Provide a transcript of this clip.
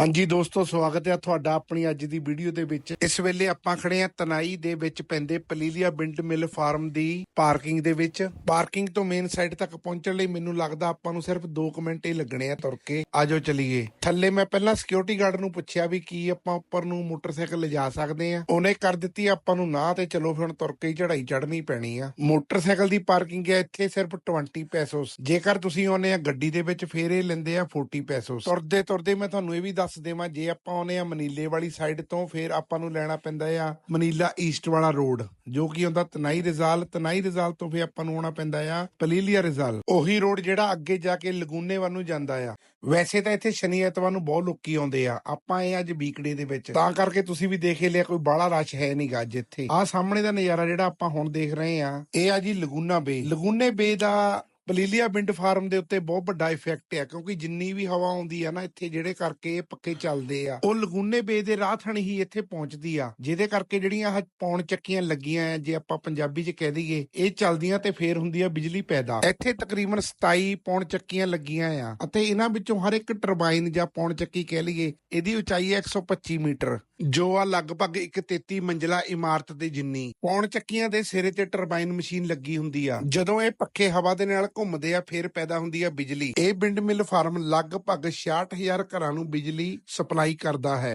ਹਾਂਜੀ ਦੋਸਤੋ, ਸਵਾਗਤ ਹੈ ਤੁਹਾਡਾ ਆਪਣੀ ਅੱਜ ਦੀ ਵੀਡੀਓ ਦੇ ਵਿੱਚ। ਇਸ ਵੇਲੇ ਆਪਾਂ ਖੜੇ ਆ ਤਨਾਈ ਦੇ ਵਿੱਚ ਪੈਂਦੇ ਪਲੀਲੀਆ ਬਿੰਡ ਮਿਲ ਫਾਰਮ ਦੀ ਪਾਰਕਿੰਗ ਦੇ ਵਿੱਚ। ਪਾਰਕਿੰਗ ਤੋਂ ਮੇਨ ਸਾਈਡ ਤੱਕ ਪਹੁੰਚਣ ਲਈ ਮੈਨੂੰ ਲੱਗਦਾ ਆਪਾਂ ਨੂੰ ਸਿਰਫ 2 ਮਿੰਟ ਹੀ ਲੱਗਣੇ ਆ ਤੁਰ ਕੇ। ਆਜੋ ਚਲੀਏ। ਥੱਲੇ ਮੈਂ ਪਹਿਲਾਂ ਸਿਕਿਉਰਿਟੀ ਗਾਰਡ ਨੂੰ ਪੁੱਛਿਆ ਵੀ ਕੀ ਆਪਾਂ ਉੱਪਰ ਨੂੰ ਮੋਟਰਸਾਈਕਲ ਲਿਜਾ ਸਕਦੇ ਆ ਉਹਨੇ ਕਰ ਦਿੱਤੀ ਆਪਾਂ ਨੂੰ ਨਾ ਤੇ ਚਲੋ ਫਿਰ ਤੁਰ ਕੇ ਹੀ ਚੜਾਈ ਚੜਨੀ ਪੈਣੀ ਆ। ਮੋਟਰਸਾਈਕਲ ਦੀ ਪਾਰਕਿੰਗ ਹੈ ਇੱਥੇ ਸਿਰਫ 20 ਪੈਸੋਸ ਜੇਕਰ ਤੁਸੀਂ ਆਉਨੇ ਆ ਗੱਡੀ ਦੇ ਵਿੱਚ, ਫੇਰ ਇਹ ਲੈਂਦੇ ਆ 40 ਪੈਸੋਸ ਤੁਰਦੇ ਤੁਰਦੇ ਮੈਂ ਤੁਹਾਨੂੰ ਇਹ ਵੀ ਦੱਸ ਦੇਵਾਂ, ਜੇ ਆਪਾਂ ਆਉਨੇ ਆ ਮਨੀਲੇ ਵਾਲੀ ਸਾਈਡ ਤੋਂ ਫੇਰ ਆਪਾਂ ਨੂੰ ਲੈਣਾ ਪੈਂਦਾ ਆ ਮਨੀਲਾ ਈਸਟ ਵਾਲਾ ਰੋਡ ਜੋ ਕਿ ਹੁੰਦਾ ਤਨਾਈ ਰਿਜ਼ਾਲ ਤਨਾਈ ਰਿਜ਼ਾਲ ਤੋਂ ਫੇਰ ਆਪਾਂ ਨੂੰ ਆਉਣਾ ਪੈਂਦਾ ਆ ਪਲੀਲੀਆ ਰਿਜ਼ਾਲ ਉਹੀ ਰੋਡ ਜਿਹੜਾ ਅੱਗੇ ਜਾ ਕੇ ਲਗੂਨੇ ਵੱਲ ਨੂੰ ਜਾਂਦਾ ਆ। ਵੈਸੇ ਤਾਂ ਇੱਥੇ ਸ਼ਨੀ ਐਤਵਾਰ ਨੂੰ ਬਹੁਤ ਲੋਕੀ ਆਉਂਦੇ ਆ, ਆਪਾਂ ਇਹ ਅੱਜ ਬੀਕੜੇ ਦੇ ਵਿੱਚ। ਤਾਂ ਕਰਕੇ ਤੁਸੀਂ ਵੀ ਦੇਖ ਲਿਆ, ਕੋਈ ਬਾਹਲਾ ਰਸ਼ ਹੈ ਨਹੀਂਗਾ ਅੱਜ ਇੱਥੇ। ਆਹ ਸਾਹਮਣੇ ਦਾ ਨਜ਼ਾਰਾ ਜਿਹੜਾ ਆਪਾਂ ਹੁਣ ਦੇਖ ਰਹੇ ਆ, ਇਹ ਆ ਜੀ ਲਗੂਨਾ ਬੇ ਲਗੂਨੇ ਬੇ ਦਾ ਪਲੀਲੀਆ ਬਿੰਡ ਫਾਰਮ ਦੇ ਉੱਤੇ ਬਹੁਤ ਵੱਡਾ ਇਫੈਕਟ ਹੈ ਕਿਉਂਕਿ ਜਿੰਨੀ ਵੀ ਹਵਾ ਆਉਂਦੀ ਆ ਨਾ ਇੱਥੇ ਜਿਹੜੇ ਕਰਕੇ ਇਹ ਪੱਕੇ ਚੱਲਦੇ ਆ, ਉਹ ਲਗੂਨੇ ਬੇ ਦੇ ਰਾਹ ਥਣੀ ਹੀ ਇੱਥੇ ਪਹੁੰਚਦੀ ਆ, ਜਿਹਦੇ ਕਰਕੇ ਜਿਹੜੀਆਂ ਆਹ ਪੌਣ ਚੱਕੀਆਂ ਲੱਗੀਆਂ ਆ, ਜੇ ਆਪਾਂ ਪੰਜਾਬੀ 'ਚ ਕਹਿ ਦਈਏ, ਇਹ ਚੱਲਦੀਆਂ ਤੇ ਫੇਰ ਹੁੰਦੀ ਆ ਬਿਜਲੀ ਪੈਦਾ। ਇੱਥੇ ਤਕਰੀਬਨ 27 ਪੌਣ ਚੱਕੀਆਂ ਲੱਗੀਆਂ ਆ, ਅਤੇ ਇਹਨਾਂ ਵਿੱਚੋਂ ਹਰ ਇੱਕ ਟਰਬਾਈਨ ਜਾਂ ਪੌਣ ਚੱਕੀ ਕਹਿ ਲਈਏ, ਇਹਦੀ ਉਚਾਈ ਹੈ 125 ਮੀਟਰ, ਜੋ ਆ ਲਗਭਗ ਇੱਕ 33 ਮੰਜ਼ਲਾ ਇਮਾਰਤ ਦੇ ਜਿੰਨੀ। ਪੌਣ ਚੱਕੀਆਂ ਦੇ ਸਿਰੇ ਤੇ ਟਰਬਾਈਨ ਮਸ਼ੀਨ ਲੱਗੀ ਹੁੰਦੀ ਆ, ਜਦੋਂ ਇਹ ਪੱਖੇ ਹਵਾ ਦੇ ਨਾਲ ਘੁੰਮਦੇ ਆ, ਫਿਰ ਪੈਦਾ ਹੁੰਦੀ ਆ ਬਿਜਲੀ। ਇਹ ਵਿੰਡ ਮਿਲ ਫਾਰਮ ਲਗਭਗ 66000 ਘਰਾਂ ਨੂੰ ਬਿਜਲੀ ਸਪਲਾਈ ਕਰਦਾ ਹੈ।